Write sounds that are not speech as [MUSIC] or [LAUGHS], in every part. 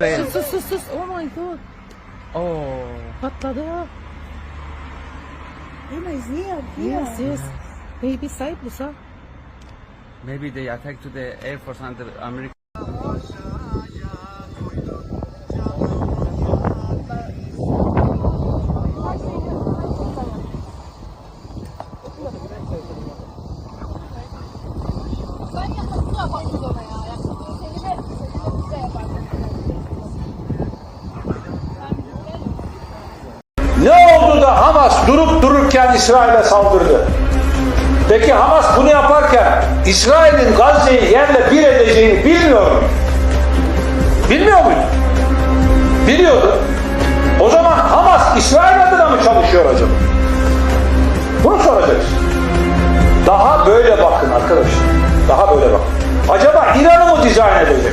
Sus sus sus sus. Oh my god. Oh. Patladı. Emma is here, here. Yes yes. Baby Cyprus ha. Maybe they attack to the Air Force and the American. Ne oldu da Hamas durup dururken İsrail'e saldırdı? Peki Hamas bunu yaparken İsrail'in Gazze'yi yerle bir edeceğini bilmiyor mu? Bilmiyor muydu? Biliyordu. O zaman Hamas İsrail adına mı çalışıyor acaba? Bunu soracağız. Daha böyle bakın arkadaşlar. Daha böyle bakın. Acaba İran'ı mı dizayn edecek?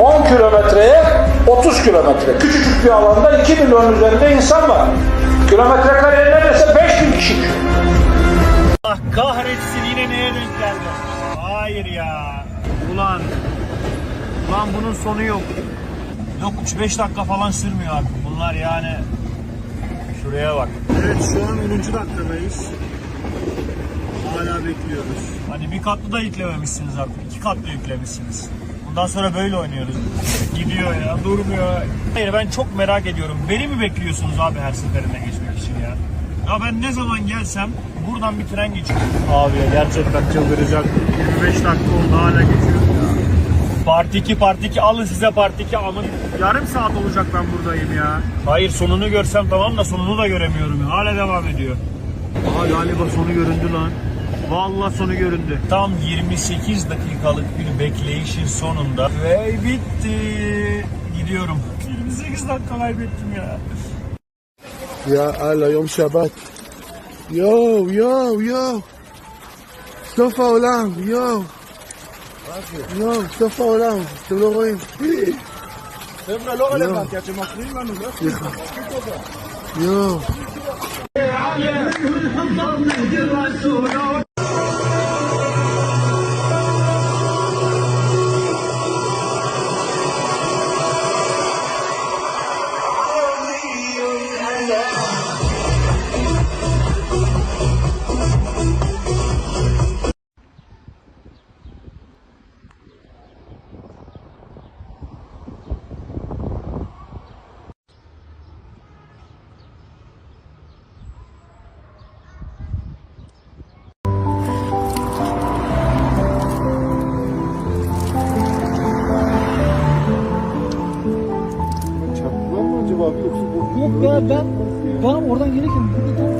10 kilometreye 30 kilometre. Küçücük bir alanda 2 milyon üzerinde insan var. Kilometre kare neredeyse 5 bin kişi. Allah kahretsin yine neye denk geldi? Hayır ya. Ulan. Ulan bunun sonu yok. Yok 3-5 dakika falan sürmüyor abi. Bunlar yani. Şuraya bak. Evet şu an 10. dakikadayız. Hala bekliyoruz. Hani bir katlı da yüklememişsiniz abi. iki katlı yüklemişsiniz. Bundan sonra böyle oynuyoruz. Gidiyor ya, durmuyor. Hayır ben çok merak ediyorum. Beni mi bekliyorsunuz abi her seferinde geçmek için ya? Ya ben ne zaman gelsem buradan bir tren geçiyor. Abi ya gerçekten çıldıracak. 25 dakika oldu hala geçiyor. Part 2 part 2 alın size part 2 alın. Yarım saat olacak ben buradayım ya. Hayır sonunu görsem tamam da sonunu da göremiyorum. Hala devam ediyor. Aha galiba sonu göründü lan. Vallahi sonu göründü. Tam 28 dakikalık bir bekleyişin sonunda ve bitti. Gidiyorum. 28 dakika kaybettim ya. Ya Allah yom şabat. Yo yo yo. סוף העולם, יואו! יואו, סוף העולם, אתם לא רואים. חבר'ה, לא רלוונטי, אתם מפריעים לנו, לא סליחה. יואו. Abi yoksa? Yok ya ben ben oradan gelirken burada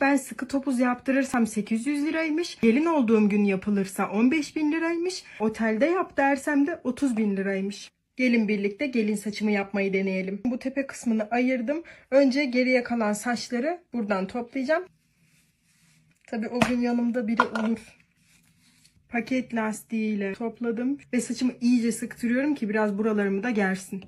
Ben sıkı topuz yaptırırsam 800 liraymış. Gelin olduğum gün yapılırsa 15 bin liraymış. Otelde yap dersem de 30 bin liraymış. Gelin birlikte gelin saçımı yapmayı deneyelim. Bu tepe kısmını ayırdım. Önce geriye kalan saçları buradan toplayacağım. Tabii o gün yanımda biri olur. Paket lastiğiyle topladım ve saçımı iyice sıktırıyorum ki biraz buralarımı da gersin.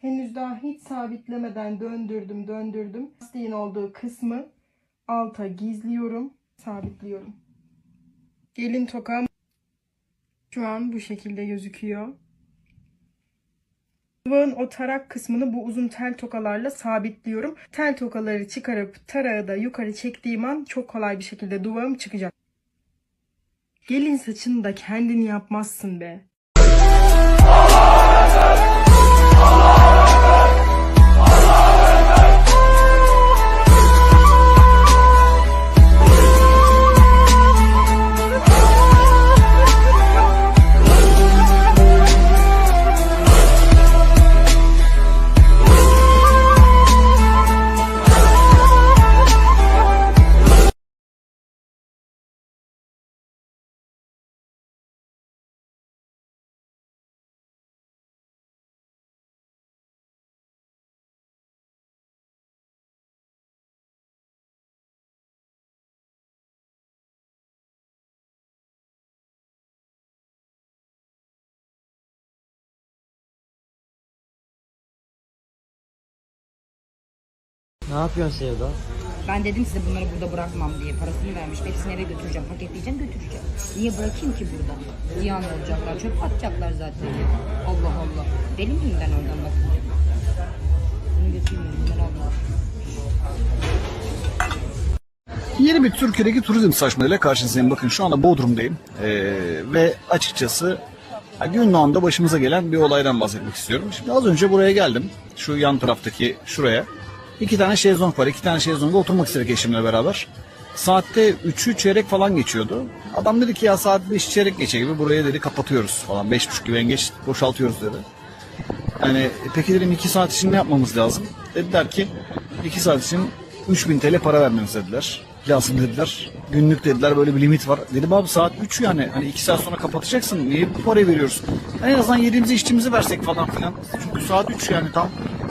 Henüz daha hiç sabitlemeden döndürdüm döndürdüm. Lastiğin olduğu kısmı alta gizliyorum, sabitliyorum. Gelin tokam şu an bu şekilde gözüküyor. Duvağın o tarak kısmını bu uzun tel tokalarla sabitliyorum. Tel tokaları çıkarıp tarağı da yukarı çektiğim an çok kolay bir şekilde duvağım çıkacak. Gelin saçını da kendin yapmazsın be. Ne yapıyorsun Sevda? Ben dedim size bunları burada bırakmam diye. Parasını vermiş. Hepsini eve götüreceğim. Paketleyeceğim götüreceğim. Niye bırakayım ki burada? Ziyan olacaklar. Çöp atacaklar zaten. Allah Allah. Deli miyim ben oradan bakınca? Bunu götürmeyeyim. Bunları alma. Yeni bir Türkiye'deki turizm saçmalığıyla karşınızdayım. Bakın şu anda Bodrum'dayım. Ee, ve açıkçası doğanda başımıza gelen bir olaydan bahsetmek istiyorum. Şimdi az önce buraya geldim. Şu yan taraftaki şuraya. İki tane şezlong var. İki tane şezlonga oturmak istedik eşimle beraber. Saatte 3'ü çeyrek falan geçiyordu. Adam dedi ki ya saat 5 çeyrek geçe gibi buraya dedi kapatıyoruz falan. 5.30 gibi en geç boşaltıyoruz dedi. Yani e, peki dedim 2 saat için ne yapmamız lazım? Dediler ki 2 saat için 3000 TL para vermemiz dediler. Lazım dediler. Günlük dediler böyle bir limit var. Dedim abi saat 3 yani. Hani 2 saat sonra kapatacaksın. Niye bu parayı veriyoruz? En azından yediğimizi içtiğimizi versek falan filan. Çünkü saat 3 yani tam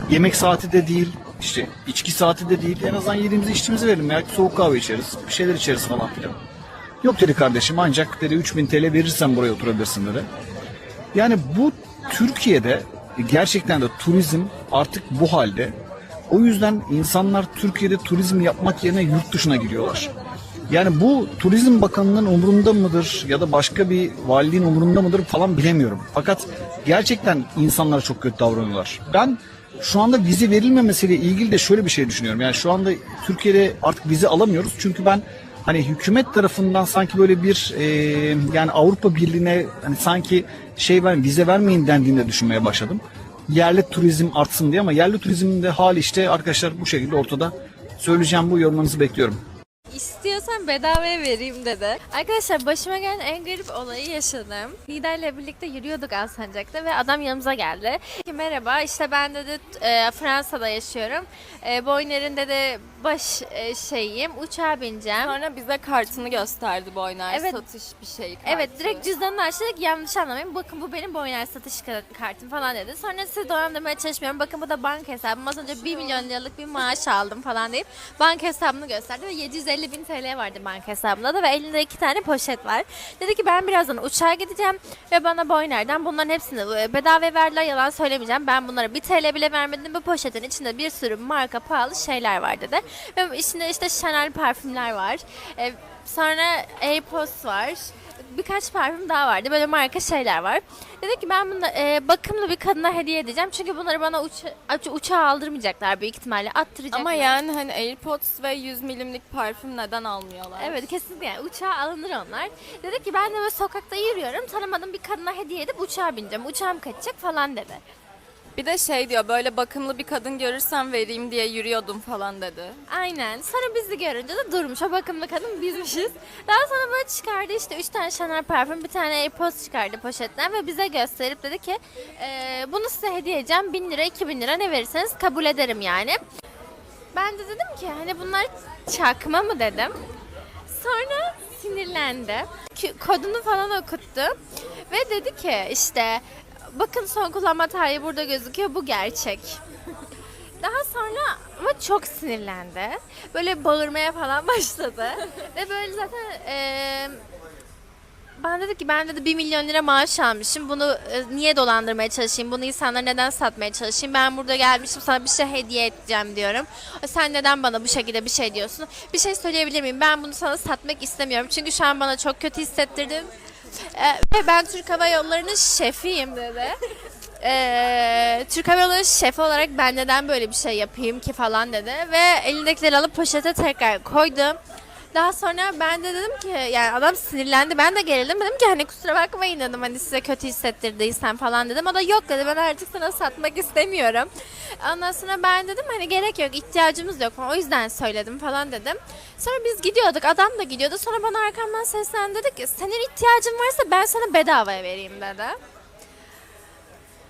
yemek saati de değil. İşte içki saati de değil. En azından yediğimizi içtiğimizi verelim. Belki soğuk kahve içeriz. Bir şeyler içeriz falan filan. Yok dedi kardeşim ancak dedi 3000 TL verirsen buraya oturabilirsin dedi. Yani bu Türkiye'de gerçekten de turizm artık bu halde. O yüzden insanlar Türkiye'de turizm yapmak yerine yurt dışına gidiyorlar. Yani bu Turizm Bakanı'nın umurunda mıdır ya da başka bir valiliğin umurunda mıdır falan bilemiyorum. Fakat gerçekten insanlara çok kötü davranıyorlar. Ben şu anda vize verilmemesiyle ilgili de şöyle bir şey düşünüyorum. Yani şu anda Türkiye'de artık vize alamıyoruz. Çünkü ben hani hükümet tarafından sanki böyle bir e, yani Avrupa Birliği'ne hani sanki şey ver vize vermeyin dendiğinde düşünmeye başladım. Yerli turizm artsın diye ama yerli turizmin de hali işte arkadaşlar bu şekilde ortada. Söyleyeceğim bu yorumlarınızı bekliyorum. İstiyorsan bedavaya vereyim dedi. Arkadaşlar başıma gelen en garip olayı yaşadım. Liderle birlikte yürüyorduk Alsancak'ta ve adam yanımıza geldi. Dedi Merhaba işte ben dedi e, Fransa'da yaşıyorum. E, Boyner'in de baş e, şeyim uçağa bineceğim. Sonra bize kartını gösterdi Boyner Evet. satış bir şey kartı. Evet direkt cüzdanını açtı dedi ki yanlış anlamayın bakın bu benim Boyner satış ka- kartım falan dedi. Sonra size dolandırmaya çalışmıyorum bakın bu da banka hesabım az önce 1 milyon liralık bir maaş aldım falan deyip banka hesabını gösterdi ve 750 bin TL vardı banka hesabımda da ve elinde iki tane poşet var. Dedi ki ben birazdan uçağa gideceğim ve bana Boyner'den bunların hepsini e, bedava verdiler yalan söylemeyeceğim. Ben bunlara 1 TL bile vermedim bu poşetin içinde bir sürü marka pahalı şeyler var dedi. Ve içinde işte Chanel parfümler var. E, sonra AirPods var birkaç parfüm daha vardı. Böyle marka şeyler var. Dedi ki ben bunu e, bakımlı bir kadına hediye edeceğim. Çünkü bunları bana uça- uçağa aldırmayacaklar büyük ihtimalle. Attıracaklar. Ama yani hani AirPods ve 100 milimlik parfüm neden almıyorlar? Evet kesinlikle yani uçağa alınır onlar. Dedi ki ben de böyle sokakta yürüyorum tanımadığım bir kadına hediye edip uçağa bineceğim. Uçağım kaçacak falan dedi. Bir de şey diyor böyle bakımlı bir kadın görürsem vereyim diye yürüyordum falan dedi. Aynen. Sonra bizi görünce de durmuş. O bakımlı kadın bizmişiz. Daha sonra böyle çıkardı işte 3 tane Chanel parfüm, bir tane AirPods çıkardı poşetten ve bize gösterip dedi ki "Ee, bunu size hediye edeceğim. 1000 lira, 2000 lira ne verirseniz kabul ederim yani. Ben de dedim ki hani bunlar çakma mı dedim. Sonra sinirlendi. Kodunu falan okuttu. Ve dedi ki işte bakın son kullanma tarihi burada gözüküyor bu gerçek. Daha sonra ama çok sinirlendi. Böyle bağırmaya falan [LAUGHS] başladı. Ve böyle zaten eee ben dedi ki ben dedi 1 milyon lira maaş almışım. Bunu e, niye dolandırmaya çalışayım? Bunu insanlara neden satmaya çalışayım? Ben burada gelmişim sana bir şey hediye edeceğim diyorum. E, Sen neden bana bu şekilde bir şey diyorsun? Bir şey söyleyebilir miyim? Ben bunu sana satmak istemiyorum. Çünkü şu an bana çok kötü hissettirdin. E, ve ben Türk Hava Yolları'nın şefiyim dedi. E, Türk Hava Yolları şefi olarak ben neden böyle bir şey yapayım ki falan dedi. Ve elindekileri alıp poşete tekrar koydu. Daha sonra ben de dedim ki yani adam sinirlendi. Ben de gerildim. Dedim ki hani kusura bakmayın dedim. Hani size kötü hissettirdiysen falan dedim. O da yok dedi. Ben artık sana satmak istemiyorum. Ondan sonra ben dedim hani gerek yok. ihtiyacımız yok. O yüzden söyledim falan dedim. Sonra biz gidiyorduk. Adam da gidiyordu. Sonra bana arkamdan seslendi dedi ki senin ihtiyacın varsa ben sana bedavaya vereyim dedi.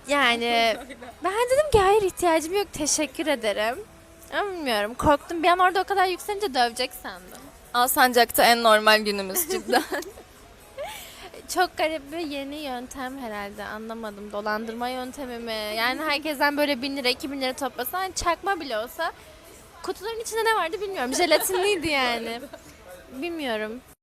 Yani ben dedim ki hayır ihtiyacım yok. Teşekkür ederim. Ama bilmiyorum. Korktum. Bir an orada o kadar yükselince dövecek sandım. Alsancak'ta en normal günümüz cidden. [LAUGHS] Çok garip bir yeni yöntem herhalde anlamadım. Dolandırma yöntemi mi? Yani herkesten böyle 1000 lira 2000 lira toplasan çakma bile olsa kutuların içinde ne vardı bilmiyorum. Jelatinliydi yani. [LAUGHS] Bilmiyorum.